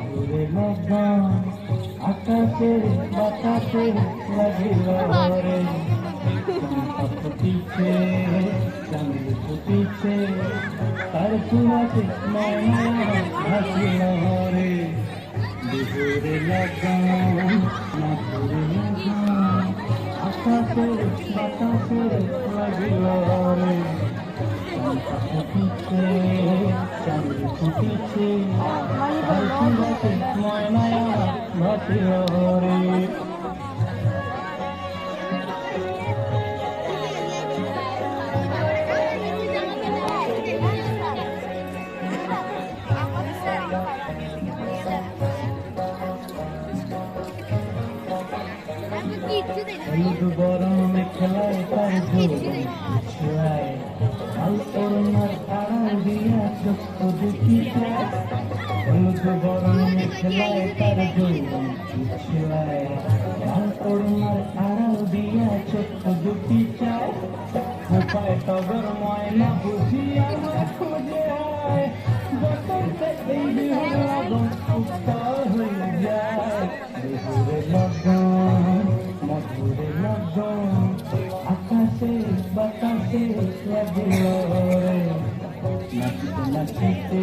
ঘুরে মদনা আকাশে বাতাসে লাগিল রে ফুটিছে চাঁদ ফুটিছে তার চুলাতে হাসিল রে ভাসিল রে হলুদ গরম খেলায় তার ছোড়ায় লাল করুণার আড়াল দিয়া চক্ষ দেখি হলুদ গরম খেলায় তার লাল করুণার আড়াল দিয়া চক্ষ দুটি চায় উপায় টগর ময়না বুঝিয়া খুঁজে আয়। বসন্তে এই উত্তর হয়ে যায়। বিহুরে লগন, মধুরে লগন, আকাশে বাতাসে লাগিল নাচিতে নাচিতে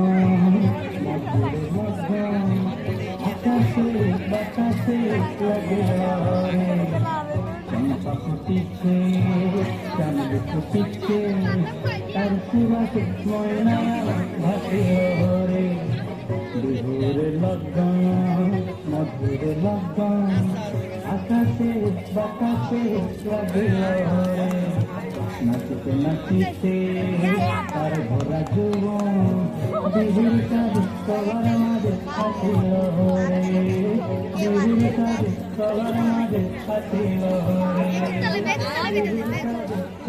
চম্পা ফুটিছে চাঁদ ফুটিছে তার সুবাসে ময়না ভাসে রে বিহুর লগন মধুর লগন আকাশে বাতাসে লাগে রে নাচিতে নাচিতে তার ভরা যৌবন ಕವರ ಮಾದೆ ಕವರ ಮಾದೆ